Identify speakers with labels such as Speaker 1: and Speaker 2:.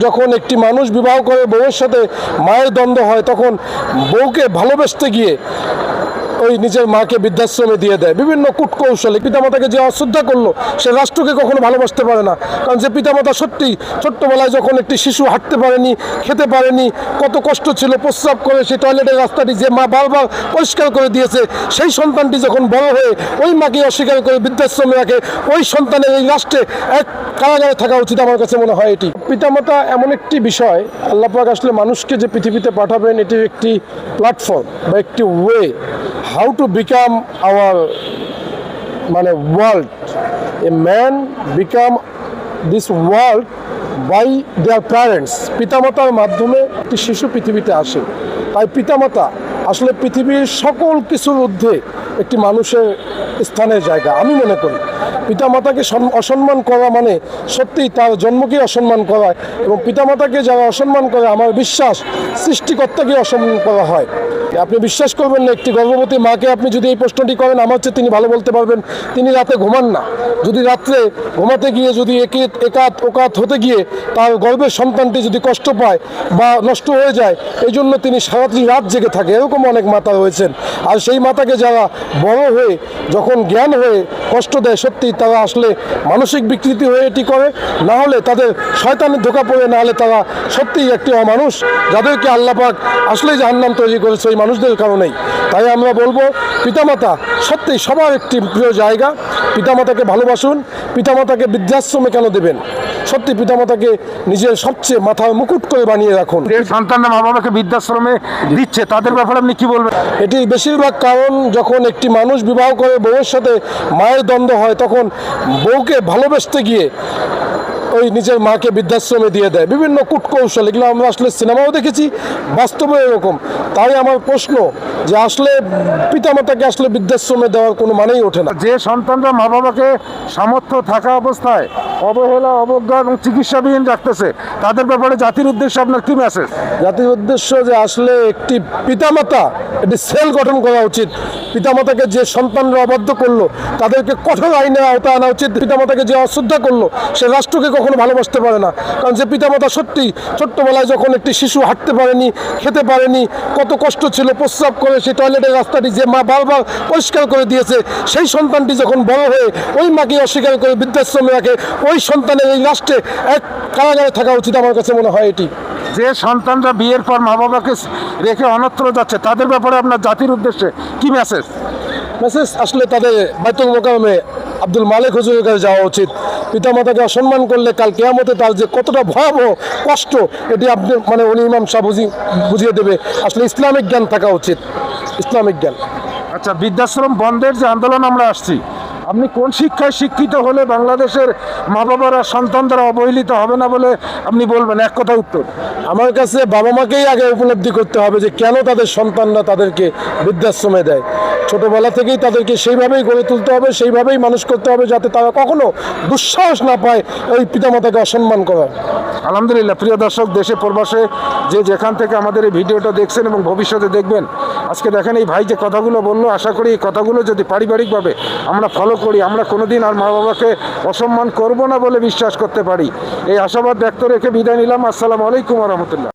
Speaker 1: যখন একটি মানুষ বিবাহ করে বউয়ের সাথে মায়ের দ্বন্দ্ব হয় তখন বউকে ভালোবাসতে গিয়ে ওই নিজের মাকে বৃদ্ধাশ্রমে দিয়ে দেয়। বিভিন্ন কূটকৌশলে পিতামাতাকে যে অশ্রদ্ধা করল, সে রাষ্ট্রকে কখনো ভালোবাসতে পারে না। কারণ যে পিতামাতা সত্যি ছোট্টবেলায় যখন একটি শিশু হাঁটতে পারেনি, খেতে পারেনি, কত কষ্ট ছিল, প্রস্রাব করে সেই টয়লেটের রাস্তাটি যে মা বারবার পরিষ্কার করে দিয়েছে, সেই সন্তানটি যখন বড় হয়ে ওই মাকে অস্বীকার করে বৃদ্ধাশ্রমে রাখে, ওই সন্তানের এই রাষ্ট্রে এক কারাগারে থাকা উচিত আমার কাছে মনে হয় এটি। পিতামাতা এমন একটি বিষয়, আল্লাপাক আসলে মানুষকে যে পৃথিবীতে পাঠাবেন এটি একটি প্ল্যাটফর্ম বা একটি way how to become our মানে world a man become this world by their parents পিতামাতার মাধ্যমে একটি শিশু পৃথিবীতে আসে। তাই পিতামাতা আসলে পৃথিবীর সকল কিছুর ঊর্ধ্বে একটি মানুষের স্থানের জায়গা। আমি মনে করি পিতামাতাকে অসম্মান করা মানে সত্যিই তার জন্মকে অসম্মান করা এবং পিতামাতাকে যারা অসম্মান করে, আমার বিশ্বাস সৃষ্টিকর্তাকে অসম্মান করা হয়। আপনি বিশ্বাস করবেন না, একটি গর্ভবতী মাকে আপনি যদি এই প্রশ্নটি করেন, আমার হচ্ছে তিনি ভালো বলতে পারবেন, তিনি রাতে ঘুমান না। যদি রাত্রে ঘুমাতে গিয়ে যদি একে একাত ওকাত হতে গিয়ে তার গর্ভের সন্তানটি যদি কষ্ট পায় বা নষ্ট হয়ে যায়, এই জন্য তিনি সারাটি রাত জেগে থাকে। এরকম অনেক মাতা রয়েছেন। আর সেই মাতাকে যারা বড় হয়ে, যখন জ্ঞান হয়ে কষ্ট দেয় সত্যি তারা আসলে মানসিক বিকৃতি হয়ে এটি করে, না হলে তাদের শয়তানের ধোকা পড়ে, না হলে তারা সত্যিই একটি অমানুষ যাদেরকে আল্লাপাক আসলেই আন্নাম তৈরি করেছে এই মানুষদের কারণেই। তাই আমরা বলব, পিতামাতা সত্যিই সবার একটি প্রিয় জায়গা। পিতামাতাকে ভালোবাসুন, পিতামাতাকে বৃদ্ধাশ্রমে কেন দেবেন? সত্যি পিতামাতাকে নিজের সবচেয়ে মাথায় মুকুট করে বানিয়ে রাখুন।
Speaker 2: সন্তানরা মা বাবাকে বৃদ্ধাশ্রমে দিচ্ছে তাদের ব্যাপারে আপনি কি বলবেন?
Speaker 1: এটি বেশিরভাগ কারণ যখন একটি মানুষ বিবাহ করে বউয়ের সাথে মায়ের দ্বন্দ্ব হয় তখন বউকে ভালোবেসতে গিয়ে ওই নিজের মাকে বৃদ্ধাশ্রমে দিয়ে দেয়। বিভিন্ন কূটকৌশল এগুলো আমরা আসলে সিনেমাও দেখেছি বাস্তবে এরকম। তাই আমার প্রশ্ন যে আসলে পিতামাতাকে আসলে বৃদ্ধাশ্রমে দেওয়ার কোনো মানেই ওঠে না।
Speaker 2: যে সন্তানরা মা বাবাকে সামর্থ্য থাকা অবস্থায় অবহেলা অবজ্ঞা এবং চিকিৎসাবিহীন রাখতেছে তাদের ব্যাপারে জাতির উদ্দেশ্যে আপনার কি মেসেজ
Speaker 1: জাতির উদ্দেশ্য যে আসলে একটি পিতামাতা একটি সেল গঠন করা উচিত। পিতামাতাকে যে সন্তানরা অবাধ্য করল তাদেরকে কঠোর আইনের আওতায় আনা উচিত। পিতামাতাকে যে অশ্রদ্ধা করল সে রাষ্ট্রকে কখনো ভালোবাসতে পারে না। কারণ যে পিতামাতা সত্যি ছোট্টবেলায় যখন একটি শিশু হাঁটতে পারেনি খেতে পারেনি কত কষ্ট ছিল প্রস্রাব করে সেই টয়লেটের রাস্তাটি যে মা বারবার পরিষ্কার করে দিয়েছে সেই সন্তানটি যখন বড় হয়ে ওই মাকে অস্বীকার করে বৃদ্ধাশ্রমে রাখে ওই সন্তানের এই রাষ্ট্রে এক কারাগারে থাকা উচিত আমার কাছে মনে হয় এটি।
Speaker 2: যে সন্তানরা বিয়ের পর মা বাবাকে রেখে অনত্র যাচ্ছে তাদের ব্যাপারে আপনার জাতির উদ্দেশ্যে কি মেসেজ
Speaker 1: মেসেজ আসলে তাদের বাইতুল মোকামে আব্দুল মালিক হুজুরের কাছে যাওয়া উচিত। পিতামাতাকে অসম্মান করলে কাল কেয়ামতে তার যে কতটা ভয়াবহ কষ্ট, এটি আপনি মানে উনি ইমাম সাহ বুঝি, বুঝিয়ে দেবে। আসলে ইসলামিক জ্ঞান থাকা উচিত। ইসলামিক জ্ঞান।
Speaker 2: আচ্ছা বৃদ্ধাশ্রম বন্ধের যে আন্দোলন আমরা আসছি আপনি কোন শিক্ষায় শিক্ষিত হলে বাংলাদেশের মা বাবারা সন্তান দ্বারা অবহেলিত হবে না বলে আপনি বলবেন? এক কথা উত্তর।
Speaker 1: আমার কাছে বাবা মাকেই আগে উপলব্ধি করতে হবে যে কেন তাদের সন্তানরা তাদেরকে বৃদ্ধাশ্রমে দেয়। ছোটবেলা থেকেই তাদেরকে সেইভাবেই গড়ে তুলতে হবে সেইভাবেই মানুষ করতে হবে যাতে তারা কখনো দুঃসাহস না পায় ওই পিতামাতাকে অসম্মান করার।
Speaker 2: আলহামদুলিল্লাহ প্রিয় দর্শক দেশে প্রবাসে যে যেখান থেকে আমাদের এই ভিডিওটা দেখছেন এবং ভবিষ্যতে দেখবেন আজকে দেখেন এই ভাই যে কথাগুলো বলল আশা করি এই কথাগুলো যদি পারিবারিকভাবে আমরা ফলো করি, আমরা কোনোদিন আর মা বাবাকে অসম্মান করব না বলে বিশ্বাস করতে পারি। এই আশাবাদ ব্যক্ত রেখে বিদায় নিলাম। আসসালামু আলাইকুম রহমতুল্লাহ।